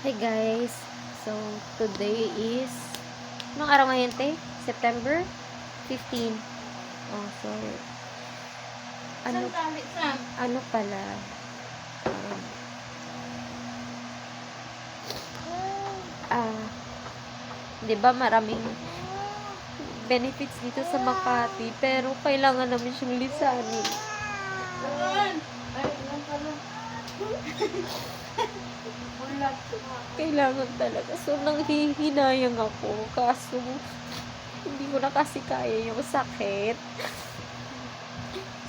Hi guys! So, today is anong araw ngayon te? September 15. Oh, so ano, ano pala um, ah di ba maraming benefits dito sa Makati pero kailangan namin siyang lisanin. Ay, lang pala. Kailangan talaga. So, nanghihinayang ako. Kaso, hindi ko na kasi kaya yung sakit.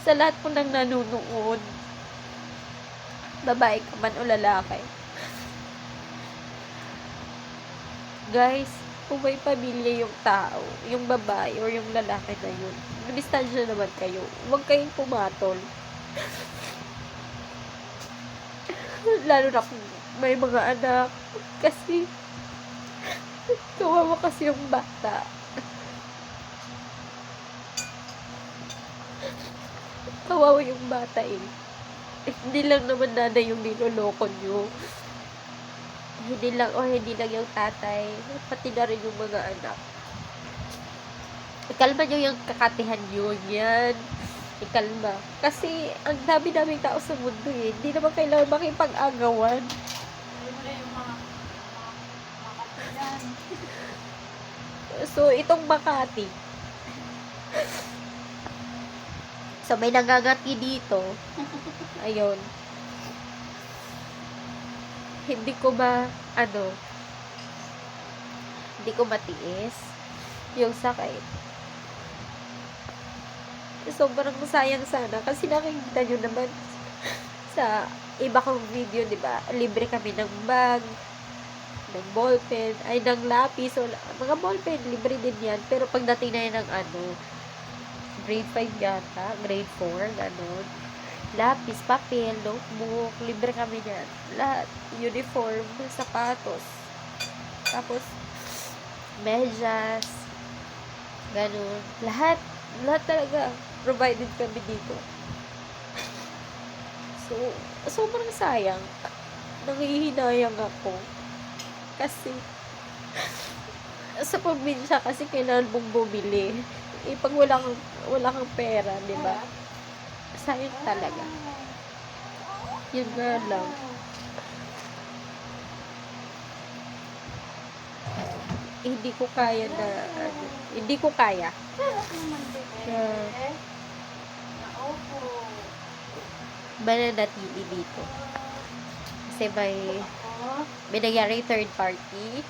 Sa lahat po nang nanonood, babae ka man o lalaki. Guys, kung may pamilya yung tao, yung babae or yung lalaki na yun, distansya naman kayo. Huwag kayong pumatol. Lalo na kung may mga anak. Kasi, kawawa kasi yung bata. Kawawa yung bata eh. eh hindi lang naman nanay yung niloloko nyo. Hindi lang, o oh, hindi lang yung tatay. Pati na rin yung mga anak. Ikalma nyo yung kakatihan nyo. Yan ikalma. Kasi, ang dami-daming tao sa mundo eh. Hindi naman kailangan makipag-agawan. so, itong Makati. so, may nagagati dito. Ayun. Hindi ko ba, ano, hindi ko matiis yung sakit sobrang sayang sana kasi nakikita nyo naman sa iba kong video, di ba? Libre kami ng bag, ng ballpen, ay ng lapis, o, mga ballpen, libre din yan. Pero pagdating na yan ng ano, grade 5 yata, grade 4, ganon. Lapis, papel, notebook, libre kami niyan. Lahat, uniform, sapatos, tapos, medyas, ganon. Lahat, lahat talaga provided kami dito. So, sobrang sayang. Nangihinayang ako. Kasi, sa probinsya kasi kailangan mong bumili. Eh, pag wala kang, wala kang pera, di ba? Sayang talaga. Yun nga lang. Eh, hindi ko kaya na, ano, hindi ko kaya. Sure. Naupo. Bananatili dito. Kasi may binagyari third party.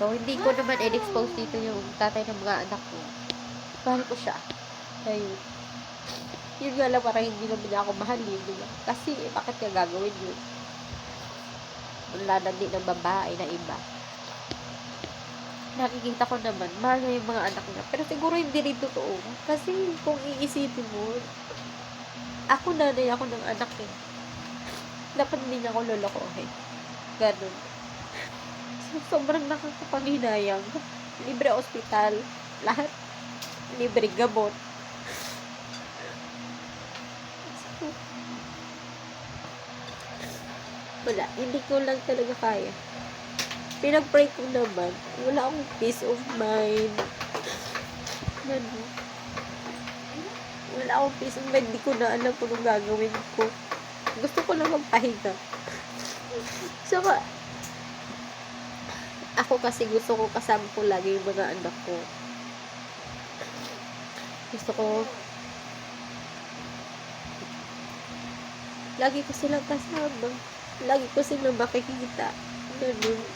So, hindi ko naman in-expose dito yung tatay ng mga anak ko. Mahal ko siya. Ayun. Yun nga lang, parang hindi naman niya ako mahalin. Diba? Kasi, eh, bakit niya gagawin yun? Wala na din ng babae na iba nakikita ko naman, mahal niya yung mga anak niya. Pero siguro hindi rin totoo. Kasi kung iisipin mo, ako nanay ako ng anak eh. Dapat hindi niya ako lolokohin. Ganun. So, sobrang nakakapanghinayang. Libre ospital. Lahat. Libre gamot. So, wala. Hindi ko lang talaga kaya pinag-pray ko naman, wala akong peace of mind. Ano? Wala akong peace of mind. Hindi ko na alam kung anong gagawin ko. Gusto ko lang magpahinga. Tsaka, ako kasi gusto ko kasama ko lagi yung mga anak ko. Gusto ko lagi ko silang kasama. Lagi ko silang makikita. Ganun.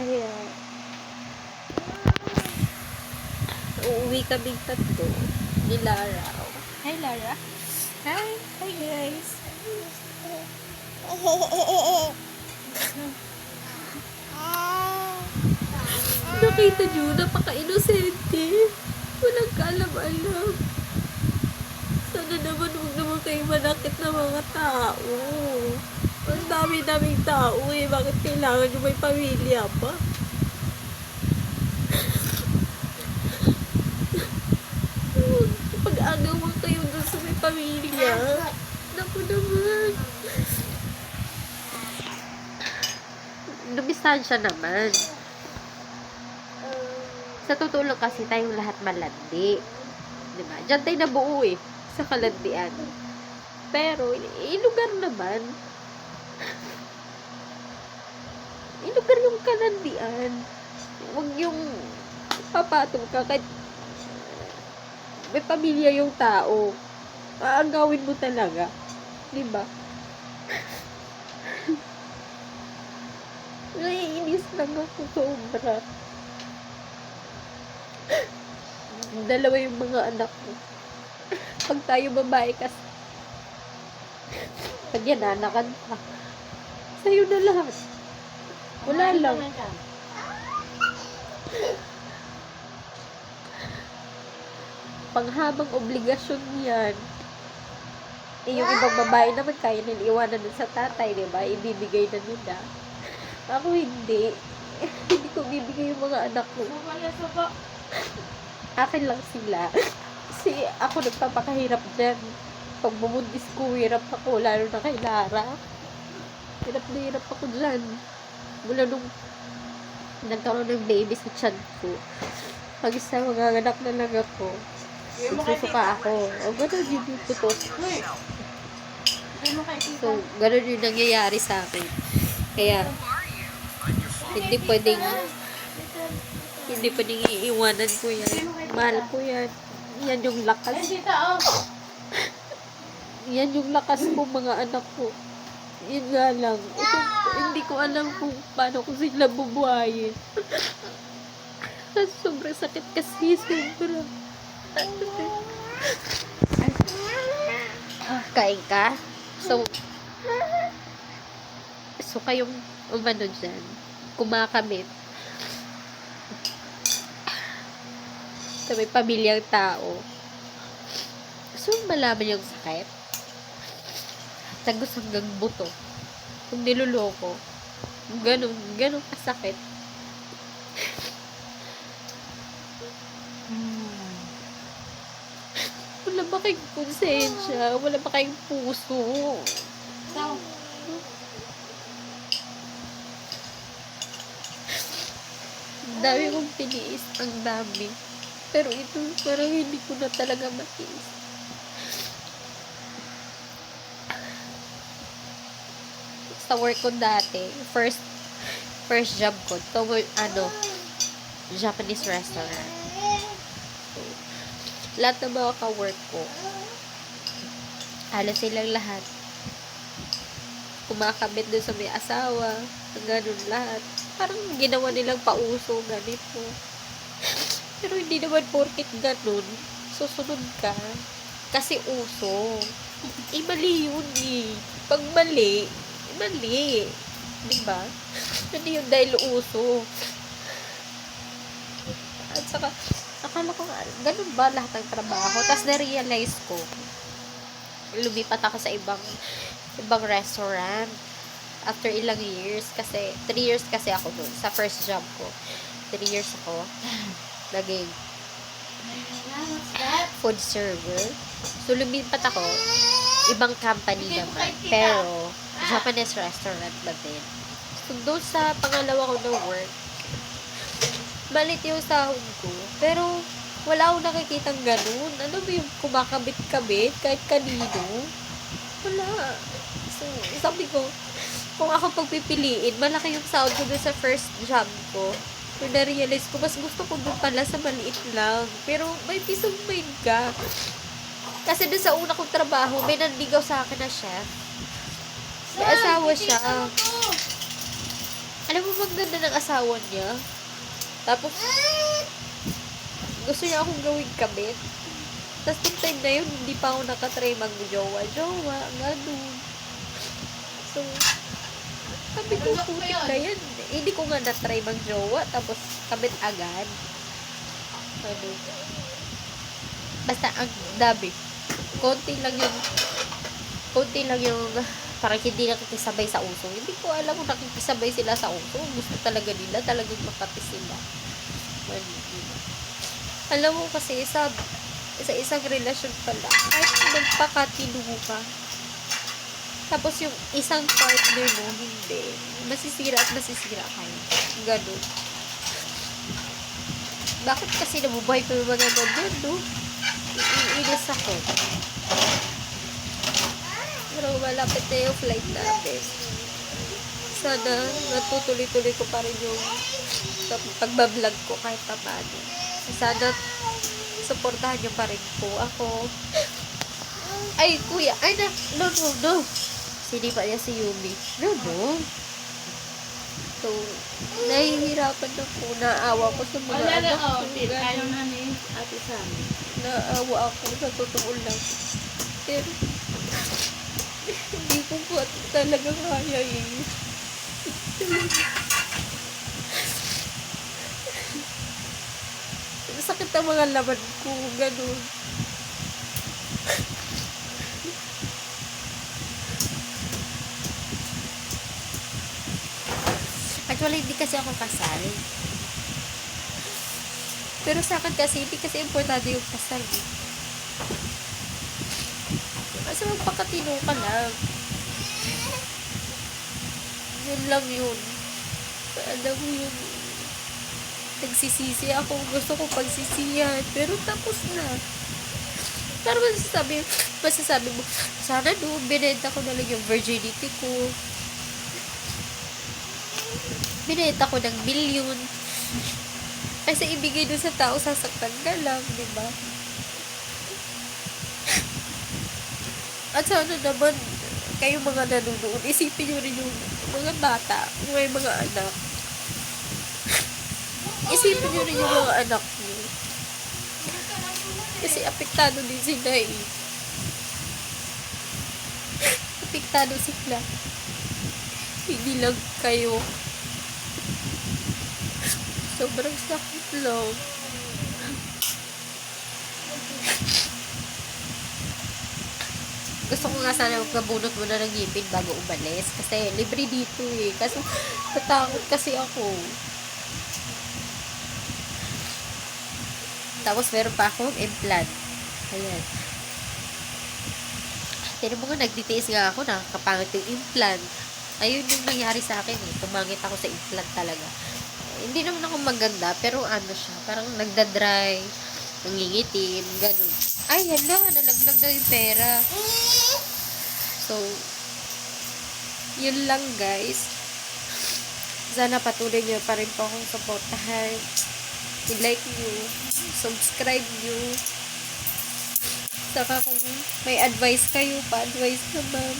Kaya, uuwi kami tatlo ni Lara. Hi, Lara. Hi. Hi, guys. Nakita nyo, napaka-inosente. Walang kaalam-alam. Sana naman huwag naman kayo manakit ng mga tao dami-daming tao eh. Bakit kailangan nyo may pamilya pa? Pag-agawan kayo doon sa may pamilya. Naku naman. Dumistansya naman. Sa totoo lang kasi tayong lahat malandi. Diba? Diyan tayo nabuo eh. Sa kalandian. Pero, ilugar naman. Ilugar yung kalandian. Huwag yung papatong ka kahit may pamilya yung tao. Aagawin mo talaga. Di ba? Naiinis lang ako sobra. Dalawa yung mga anak ko. Pag tayo babae kasi, pag yan anakan pa, sa'yo na lahat. Wala lang. Panghabang obligasyon yan. Eh, yung ibang babae naman kaya nila iwanan dun sa tatay, di ba? Ibibigay na nila. Ako hindi. hindi ko bibigay yung mga anak ko. Akin lang sila. Kasi ako nagpapakahirap dyan. Pag bumundis ko, hirap ako, lalo na kay Lara. Hirap na hirap ako dyan. Mula nung nagkaroon ng baby sa tiyan ko. Pag isa mga anak na lang ako, susuka ako. O gano'n yun yung kay tita. So, gano'n yung nangyayari sa akin. Kaya, hindi pwedeng, hindi pwedeng iiwanan ko yan. Mahal ko yan. Yan yung lakas. oh! Yan yung lakas ko mga anak ko. Yun nga lang. Hindi ko alam kung paano ko sila bubuhayin. Sobrang sakit kasi. Sobrang. Kain ka? So, so kayong umano dyan, kumakamit sa may pamilyang tao. So, malaman yung sakit. Tagos hanggang buto. Kung niloloko. Ganun, ganun kasakit. Wala ba kayong konsensya? Wala ba kayong puso? Ikaw. Dami kong tiniis. Ang dami. Pero ito, parang hindi ko na talaga matiis. Sa work ko dati, first first job ko, to ano, Japanese restaurant. So, lahat ng mga ka-work ko, halos silang lahat, kumakabit doon sa may asawa, ganun lahat. Parang ginawa nilang pauso, ganito. Pero hindi naman porkit ganun, susunod ka. Kasi uso. Eh, mali yun eh. Pag mali, mali. Di ba? Hindi yun dahil uso. At saka, akala ko nga, ganun ba lahat ng trabaho? Tapos na-realize ko, lumipat ako sa ibang ibang restaurant after ilang years kasi 3 years kasi ako dun sa first job ko 3 years ako naging food server so lumipat ako ibang company naman pero Japanese restaurant ba din. So doon sa pangalawa ko na work malit yung sahod ko. Pero wala akong nakikitang ganun. Ano ba yung kumakabit-kabit kahit kanino? Wala. So sabi ko kung ako pagpipiliin malaki yung sahod ko doon sa first job ko. So na-realize ko mas gusto ko doon pala sa maliit lang. Pero may peace of mind ka. Kasi doon sa una kong trabaho may nandigaw sa akin na chef may asawa siya alam mo bang ganda ng asawa niya tapos gusto niya akong gawing kabit tapos nung time na yun, hindi pa ako nakatry mag-jowa-jowa, ganun. So, sabi ko, yun? na yan. Eh, Hindi ko nga na-try mag-jowa, tapos kabit agad. Ano. Basta, ang dabi. Konti lang yung, konti lang yung, parang hindi nakikisabay sa uso. Hindi ko alam kung nakikisabay sila sa uso. Gusto talaga nila, talagang makati sila. Alam mo kasi, sa sa isang relasyon pala, kahit magpakatino ka, Tapos yung isang partner mo, hindi. Masisira at masisira kayo. Ganun. Bakit kasi nabubuhay pa yung mga ganyan, no? Iinis ako. Pero malapit na yung flight natin. Sana natutuloy-tuloy ko pa rin yung pagbablog ko kahit pa paano. Sana supportahan niyo pa rin po ako. Ay, kuya. Ay, na. No, no, no. Sinipa niya si Yumi. No, no. So, nahihirapan na po. Naawa ko sa mga Wala na, anak oh, ko. tit. Ganun. Ayaw na ni Ate Sammy. Naawa ako sa totoo lang. Pero, ko po talaga kaya eh. Sakit ang mga laman ko, ganun. Actually, hindi kasi ako kasal. Pero sa akin kasi, hindi kasi importante yung kasal. Eh. Kasi magpakatino ka lang. Yun lang yun. Alam mo yun. Nagsisisi ako. Gusto ko pagsisiyan. Pero tapos na. Pero masasabi, masasabi mo, sana no, binenta ko na lang yung virginity ko. Binenta ko ng milyon. Kasi ibigay dun sa tao, sasaktan ka lang, di ba? At sana naman, kayong mga nanonood, isipin nyo rin yung mga bata, may mga anak. Isipin nyo rin yung mga anak nyo. Kasi apektado din sila eh. Apektado sila. Hindi lang kayo. Sobrang sakit lang. Gusto ko nga sana magpabunot muna ng ngipin bago umalis. Kasi libre dito eh. Kasi natakot kasi ako. Tapos meron pa akong implant. Ayan. Tinan mo nga, nagtitiis nga ako, nakakapangit yung implant. Ayun yung nangyari sa akin eh. Tumangit ako sa implant talaga. Hindi naman ako maganda, pero ano siya, parang nagda-dry, nangingitim, ganun. Ay, hala, nalaglag na yung pera. So, yun lang guys. Sana patuloy niyo pa rin po akong supportahan. I-like nyo, subscribe nyo. Saka kung may advice kayo, pa-advice naman.